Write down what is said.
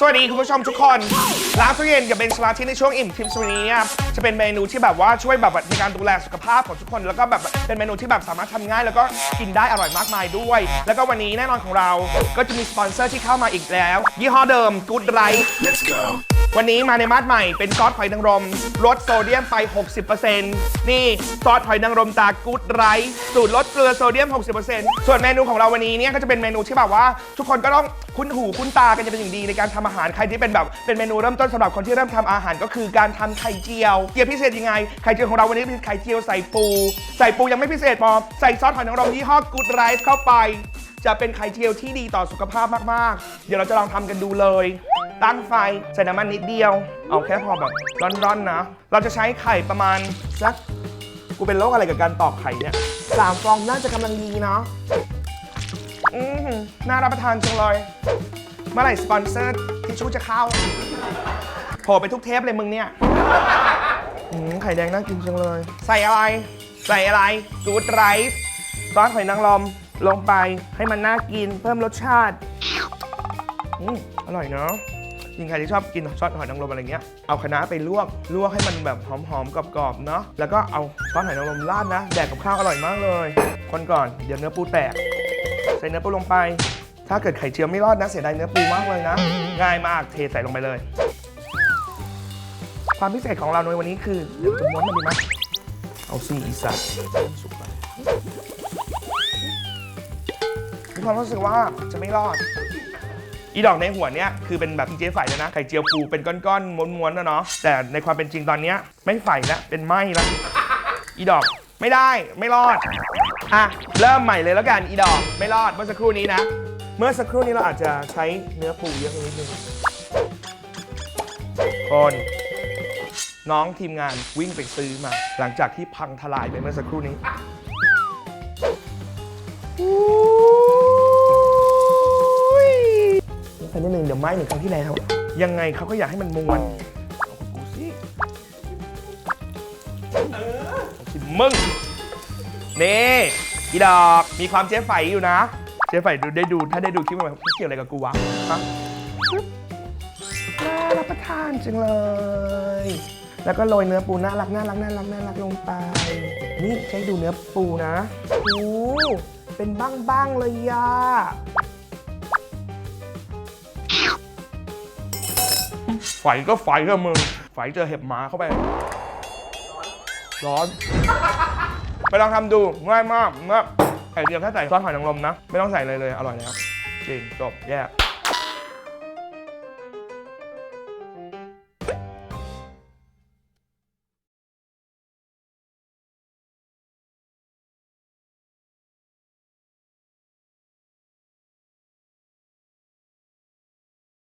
สวัสดีคุณผู้ชมทุกคนร้านตู้เย็นกับเบนชลาที่ในช่วงอิ่มทิปส์วันนี้อะจะเป็นเมนูที่แบบว่าช่วยแบบในการดูแลสุขภาพของทุกคน แล้วก็แบบเป็นเมนูที่แบบสามารถทำง่าย แล้วก็กินได้อร่อยมากมายด้วย แล้วก็วันนี้แน่นอนของเราก็จะมีสปอนเซอร์ที่เข้ามาอีกแล้ว ยี่ห้อเดิม Good Right Let's go. วันนี้มาในมาดใหม่เป็นซอสหอยนางรมลดโซเดียมไป 60%นี่ซอสหอยนางรมตากูดไรซ์สูตรลดเกลือโซเดียม 60%ส่วนเมนูของเราวันนี้เนี่ยก็จะเป็นเมนูที่แบบว่าทุกคนก็ต้อง คุ้นหูคุ้นตากันจะเป็นอย่างดีในการทำอาหารใครที่เป็นแบบเป็นเมนูเริ่มต้นสำหรับคนที่เริ่มทำอาหารก็คือการทำไข่เจียวเกี๊ยวพิเศษยังไงไข่เจียวของเราวันนี้เป็นไข่เจียวใส่ปู ใส่ปูยังไม่พิเศษพอใส่ซอสหอยนางรมยี่ห้อกูดไรซ์เข้าไป จะเป็นไข่เจียวที่ดีต่อสุขภาพมากๆ เดี๋ยวเราจะลองทำกันดูเลย ตั้งไฟใส่น้ำมันนิดเดียว เอาแค่พอแบบร้อนๆนะ เราจะใช้ไข่ประมาณสักกูเป็นโรคอะไรกับการตอกไข่เนี่ยสามฟองน่าจะกำลังดีเนาะ อือหือน่ารับประทานจังเลย เมื่อไหร่สปอนเซอร์ทิชชู่จะเข้าโผล่ไปทุกเทปเลยมึงเนี่ยอืมไข่แดงน่ากินจังเลย ใส่อะไร ใส่อะไรกูดไรซ์ซอสหอยนางรมลงไปให้มันน่ากินเพิ่มรสชาติ อืมอร่อยเนาะยิงใครที่ชอบกินซอสหอยนางรมอะไรเงี้ย เอาคะน้าไปลวก ลวกให้มันแบบหอมๆ กรอบๆ เนาะ แล้วก็เอาซอสหอยนางรมราดนะ แดกกับข้าวอร่อยมากเลย คนก่อน เดี๋ยวเนื้อปูแตก ใส่เนื้อปูลงไป ถ้าเกิดไข่เจียวไม่รอดนะเสียดายเนื้อปูมากเลยนะ ง่ายมากเทใส่ลงไปเลย ความพิเศษของเราในวันนี้คือเดี๋ยวจะม้วนมันดีไหมเอาซีอีสัตสุกไปมีความรู้สึกว่าจะไม่รอด อีดอกในหัวเนี้ยคือเป็นแบบเจ๊ไฝเลยนะไข่เจียวปูเป็นก้อนๆม้วนๆนะเนาะแต่ในความเป็นจริงตอนเนี้ยไม่ไฝแล้วเป็นไหมแล้วอีดอก ไม่ได้ไม่รอด อะ เริ่มใหม่เลยแล้วกันอีดอกไม่รอดเมื่อสักครู่นี้นะ เมื่อสักครู่นี้เราอาจจะใช้เนื้อปูเยอะไปนิดนึงคนน้องทีมงานวิ่งไปซื้อมา หลังจากที่พังทลายไปเมื่อสักครู่นี้ไปนิดนึงเดี๋ยวไหม้เหมือนครั้งที่แล้ว ยังไงเขาก็อยากให้มันม้วนเอาของกูสิเอาสิ มึง นี่อีดอกมีความเจ๊ไฝอยู่นะ เจ๊ไฝดูได้ดูถ้าได้ดูคลิปมันเกี่ยวอะไรกับกูวะฮะน่ารับประทานจังเลย แล้วก็โรยเนื้อปูน่ารักน่ารักน่ารักน่ารักลงไป นี่ใช้ดูเนื้อปูนะโอ้เป็นบ้างๆเลยย่าไฟก็ไฟก็มึงไฟเจอเห็บหมาเข้าไป ร้อน ไปลองทำดูง่ายมากเมื่อไข่เจียวแค่ใส่ซอสหอยนางรมนะ ไม่ต้องใส่อะไรเลย อร่อยแล้ว จริง จบ แยก